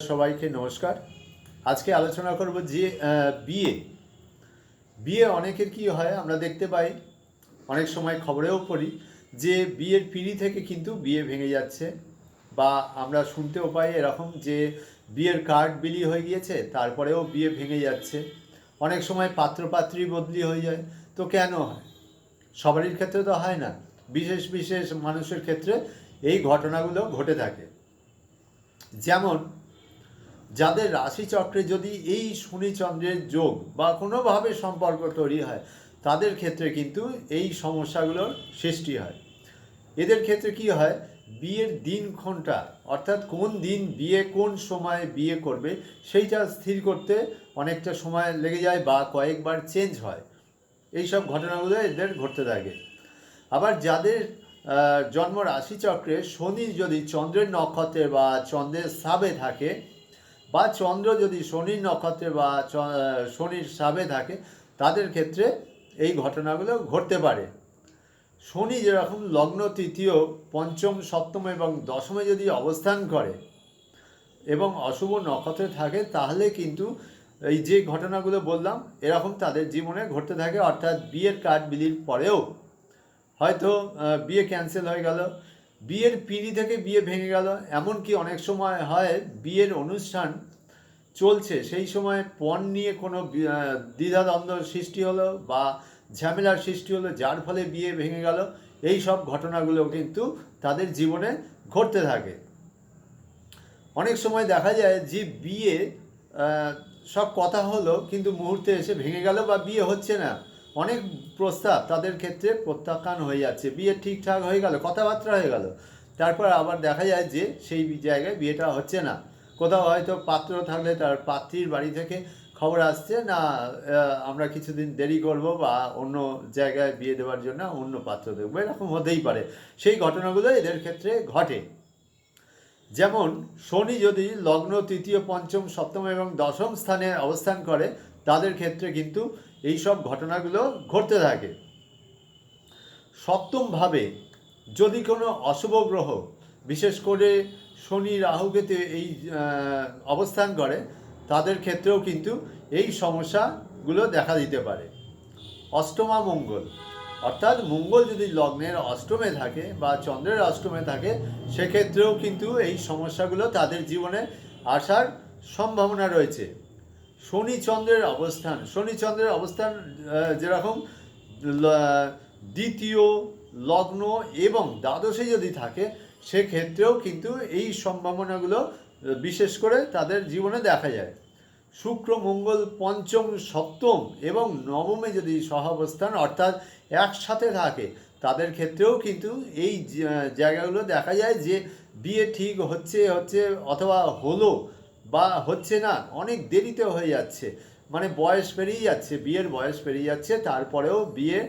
সবাইকে নমস্কার। আজকে আলোচনা করব যে বিয়ে। বিয়ে অনেকের কি হয়, আমরা দেখতে পাই, অনেক সময় খবরেও পড়ি যে, বিয়ের পিঁড়ি থেকে কিন্তু বিয়ে ভেঙে যাচ্ছে বা আমরা শুনতেও পাই এরকম যে, বিয়ের কার্ড বিলি হয়ে গিয়েছে, তারপরেও বিয়ে ভেঙে যাচ্ছে। অনেক সময় পাত্রপাত্রী বদলি হয়ে যায়। তো কেন হয়? সবারই ক্ষেত্রে তো হয় না। বিশেষ বিশেষ মানুষের ক্ষেত্রে এই ঘটনাগুলো ঘটে থাকে। যেমন যাদের রাশিচক্রে যদি এই শনিচন্দ্রের যোগ বা কোনোভাবে সম্পর্ক তৈরি হয়, তাদের ক্ষেত্রে কিন্তু এই সমস্যাগুলোর সৃষ্টি হয়। এদের ক্ষেত্রে কি হয়? বিয়ের দিনক্ষণটা অর্থাৎ কোন দিন বিয়ে কোন সময়ে বিয়ে করবে, সেইটা স্থির করতে অনেকটা সময় লেগে যায় বা কয়েকবার চেঞ্জ হয়। এইসব ঘটনাগুলো এদের ঘটতে থাকে। আবার যাদের জন্ম রাশিচক্রে শনি যদি চন্দ্রের নক্ষত্রে বা চন্দ্রের সাবে থাকে বা চন্দ্র যদি শনির নক্ষত্রে বা শনির সাবে থাকে, তাদের ক্ষেত্রে এই ঘটনাগুলো ঘটতে পারে। শনি যেরকম লগ্ন তৃতীয়, পঞ্চম, সপ্তম এবং দশমে যদি অবস্থান করে এবং অশুভ নক্ষত্রে থাকে, তাহলে কিন্তু এই যে ঘটনাগুলো বললাম, এরকম তাদের জীবনে ঘটতে থাকে। অর্থাৎ বিয়ের কার্ড বিলির পরেও হয়তো বিয়ে ক্যান্সেল হয়ে গেল বিয়ের পিঁড়ি থেকে বিয়ে ভেঙে গেল। এমনকি অনেক সময় হয় বিয়ের অনুষ্ঠান চলছে, সেই সময় পণ নিয়ে কোনো দ্বিধাদ্বন্দ্ব সৃষ্টি হলো বা ঝামেলার সৃষ্টি হলো, যার ফলে বিয়ে ভেঙে গেল। এই সব ঘটনাগুলো কিন্তু তাদের জীবনে ঘটতে থাকে। অনেক সময় দেখা যায় যে বিয়ে সব কথা হলো, কিন্তু মুহূর্তে এসে ভেঙে গেল বা বিয়ে হচ্ছে না। অনেক প্রস্তাব তাদের ক্ষেত্রে প্রত্যাখ্যান হয়ে যাচ্ছে। বিয়ে ঠিকঠাক হয়ে গেল, কথাবার্তা হয়ে গেল। তারপর আবার দেখা যায় যে সেই জায়গায় বিয়েটা হচ্ছে না। কোথাও হয়তো পাত্র থাকলে তার পাত্রীর বাড়ি থেকে খবর আসছে, না আমরা কিছুদিন দেরি করব বা অন্য জায়গায় বিয়ে দেওয়ার জন্য অন্য পাত্র দেখব। এরকম হতেই পারে। সেই ঘটনাগুলো এদের ক্ষেত্রে ঘটে। যেমন শনি যদি লগ্ন তৃতীয়, পঞ্চম, সপ্তম এবং দশম স্থানে অবস্থান করে তাদের ক্ষেত্রে কিন্তু এই সব ঘটনাগুলো ঘটতে থাকে। সপ্তমভাবে যদি কোনো অশুভ গ্রহ, বিশেষ করে শনি রাহুকেতে এই অবস্থান করে, তাদের ক্ষেত্রেও কিন্তু এই সমস্যাগুলো দেখা দিতে পারে। অষ্টমা মঙ্গল, অর্থাৎ মঙ্গল যদি লগ্নের অষ্টমে থাকে বা চন্দ্রের অষ্টমে থাকে, সেক্ষেত্রেও কিন্তু এই সমস্যাগুলো তাদের জীবনে আসার সম্ভাবনা রয়েছে। শনি চন্দ্রের অবস্থান শনি চন্দ্রের অবস্থান যেরকম দ্বিতীয় লগ্ন এবং দ্বাদশে যদি থাকে, সেক্ষেত্রেও কিন্তু এই সম্ভাবনাগুলো বিশেষ করে তাদের জীবনে দেখা যায়। শুক্র, মঙ্গল, পঞ্চম, সপ্তম এবং নবমে যদি সহাবস্থান অর্থাৎ একসাথে থাকে, তাদের ক্ষেত্রেও কিন্তু এই জায়গাগুলো দেখা যায় যে বিয়ে ঠিক হচ্ছে হচ্ছে অথবা হলো। বা হচ্ছে না, অনেক দেরিতে হয়ে যাচ্ছে। মানে বয়স পেরিয়ে যাচ্ছে, বিয়ের বয়স পেরিয়ে যাচ্ছে, তারপরেও বিয়ে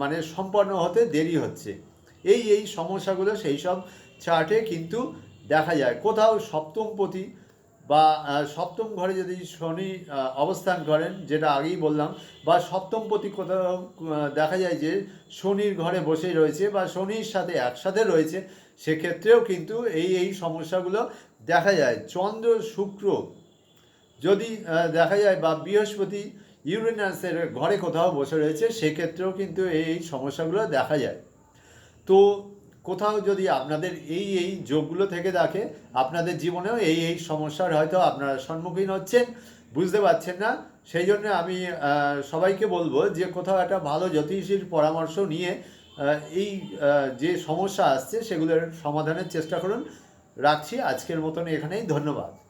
মানে সম্পন্ন হতে দেরি হচ্ছে। এই এই সমস্যাগুলো সেই সব চার্টে কিন্তু দেখা যায়। কোথাও সপ্তমপতি বা সপ্তম ঘরে যদি শনি অবস্থান করেন, যেটা আগেই বললাম, বা সপ্তমপতি কোথাও দেখা যায় যে শনির ঘরে বসেই রয়েছে বা শনির সাথে একসাথে রয়েছে, সেক্ষেত্রেও কিন্তু এই এই সমস্যাগুলো দেখা যায় চন্দ্র শুক্র, যদি দেখা যায় বা বৃহস্পতি ইউরেনাসের ঘরে কোথাও বসে রয়েছে, সেক্ষেত্রেও কিন্তু এই সমস্যাগুলো দেখা যায়। তো কোথাও যদি আপনাদের এই এই যোগগুলো থেকে থাকে, আপনাদের জীবনেও এই এই সমস্যার হয়তো আপনারা সম্মুখীন হচ্ছেন, বুঝতে পারছেন না। সেই জন্য আমি সবাইকে বলব যে কোথাও একটা ভালো জ্যোতিষীর পরামর্শ নিয়ে এই যে সমস্যা আসছে, সেগুলোর সমাধানের চেষ্টা করুন। রাখছি। আজকের মতন এখানেই। ধন্যবাদ।